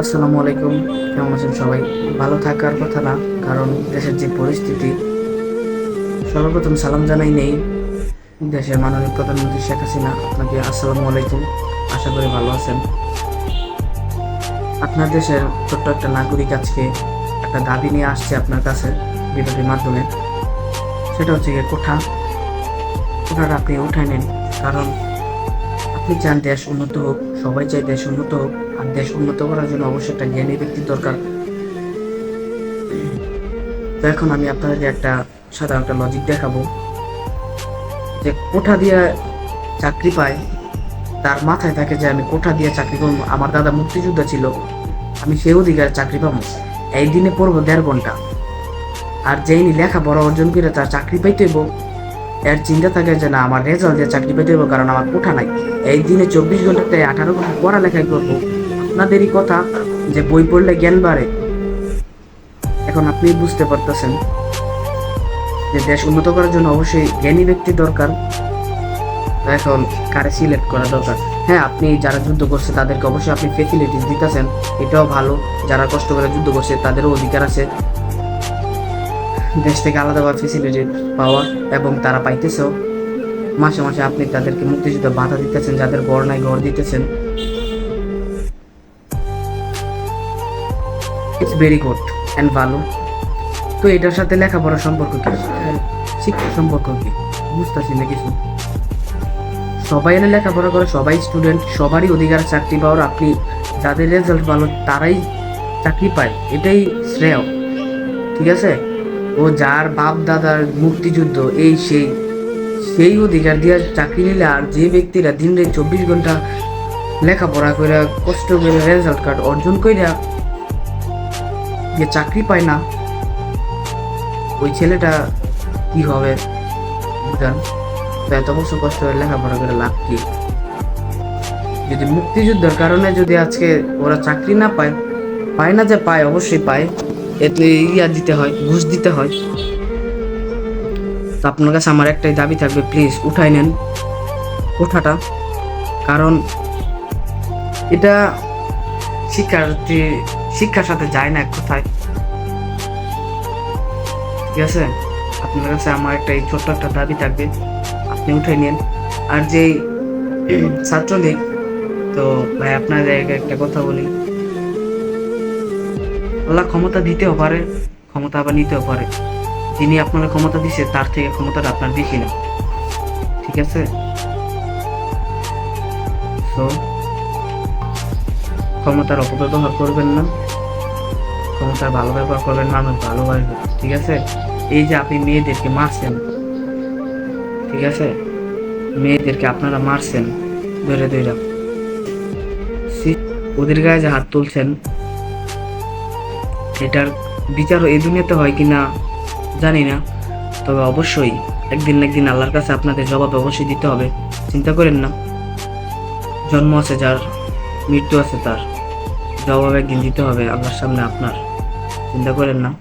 আসসালামু আলাইকুম। কেমন আছেন সবাই? ভালো থাকার কথা না, কারণ দেশের যে পরিস্থিতি, সর্বপ্রথম সালাম জানাই নেই দেশের মাননীয় প্রধানমন্ত্রী শেখ হাসিনা। আপনাকে আসসালামু আলাইকুম। আশা করি ভালো আছেন। আপনার দেশের ছোট্ট একটা নাগরিক আজকে একটা দাবি নিয়ে আসছে আপনার কাছে বিরোধীর মাধ্যমে। সেটা হচ্ছে গিয়ে কোঠা। কোঠাটা আপনি উঠায় নেন, কারণ আপনি চান দেশ উন্নত হোক, সবাই চায় দেশ উন্নত হোক, আর দেশ উন্নত করার জন্য অবশ্যই একটা জ্ঞানী ব্যক্তির দরকার। তো এখন আমি আপনাদেরকে একটা সাধারণ একটা লজিক দেখাবো। যে কোঠা দিয়ে চাকরি পায়, তার মাথায় থাকে যে আমি কোঠা দিয়ে চাকরি করব, আমার দাদা মুক্তিযোদ্ধা ছিল, আমি সেই অধিকার চাকরি পাবো। এই দিনে পড়ব দেড় ঘণ্টা। আর যেই লেখাপড়া অর্জন করে তার চাকরি পাইতে এর চিন্তা থাকে যে না, আমার রেজাল্ট দিয়ে চাকরি পেতে হবে কারণ আমার কোঠা নাই। এই দিনে চব্বিশ ঘন্টাতে আঠারো ঘণ্টা পড়ালেখাই করব। আপনাদেরই কথা যে বই পড়লে জ্ঞান বাড়ে। এখন আপনি বুঝতে পারতেছেন যে দেশ উন্নত করার জন্য অবশ্যই জ্ঞানী ব্যক্তি দরকার। এখন কারে সিলেক্ট করা দরকার? হ্যাঁ আপনি যারা যুদ্ধ করছে তাদেরকে অবশ্যই আপনি ফেসিলিটিস দিতেছেন। এটাও ভালো। যারা কষ্ট করে যুদ্ধ করছে তাদেরও অধিকার আছে। দেশ থেকে আলাদাভাবে ফেসিলিটি পাওয়া এবং তারা পাইতেছেও, মাসে মাসে আপনি তাদেরকে মুক্তিযুদ্ধ বাধা দিতেছেন, যাদের গড় নাই গড় দিতেছেন। ইটস ভেরি গুড অ্যান্ড ভালো। তো এটার সাথে লেখাপড়ার সম্পর্ক কি? শিক্ষার সম্পর্ক কি? বুঝতেছি না কিছু। সবাই এনে লেখাপড়া করে, সবাই স্টুডেন্ট সবারই অধিকার, চাকরি পাওয়ার। আপনি যাদের রেজাল্ট ভালো, তারাই চাকরি পায়। এটাই শ্রেয়। ঠিক আছে? ও যার বাপ দাদার মুক্তিযুদ্ধ, এই সেই সেই অধিকার দিয়ে চাকরি নিলে আর যে ব্যক্তিরা দিন রাত চব্বিশ ঘণ্টা লেখাপড়া করে কষ্ট করে রেজাল্ট কার্ড অর্জন কইরা যে চাকরি পায় না, ওই ছেলেটা কি হবে? তো এত বছর কষ্ট করে লেখাপড়া করে লাভ কি? যদি মুক্তিযুদ্ধের কারণে যদি আজকে ওরা চাকরি না পায় পায় না যে পায়, অবশ্যই পায়। ইয়া দিতে হয়, ঘুষ দিতে হয়। তো আপনার কাছে আমার একটাই দাবি থাকবে প্লিজ উঠাই নেন কোঠাটা। কারণ এটা শিক্ষার্থী শিক্ষার সাথে যায় না এক কোথায়। ঠিক আছে? আপনার কাছে আমার একটা এই ছোট্ট একটা দাবি থাকবে, আপনি উঠে নিন। আর যে ছাত্রলীগ, তো ভাই আপনার জায়গায় একটা কথা বলি। আল্লাহ ক্ষমতা দিতেও পারে, ক্ষমতা আবার নিতেও পারে। যিনি আপনার ক্ষমতা দিছে, তার থেকে ক্ষমতাটা আপনার বেশি না। ঠিক আছে? তো ক্ষমতার অপব্যবহার করবেন না। ক্ষমতার ভালো ব্যবহার করবেন না মানুষ ভালোবাসবে ঠিক আছে? এই যে আপনি মেয়েদেরকে মারছেন, ঠিক আছে? মেয়েদেরকে আপনারা মারছেন, ধরে ধরে। সি- ওদের গায়ে যে হাত তুলছেন এটার বিচারও এই দুনিয়াতে হয় কি না জানি না। তবে অবশ্যই একদিন না একদিন আল্লাহর কাছে আপনাদের জবাব অবশ্যই দিতে হবে। চিন্তা করেন না। জন্ম আছে যার, মৃত্যু আছে তার। জবাব একদিন দিতে হবে আল্লাহর সামনে আপনার। চিন্তা করেন না।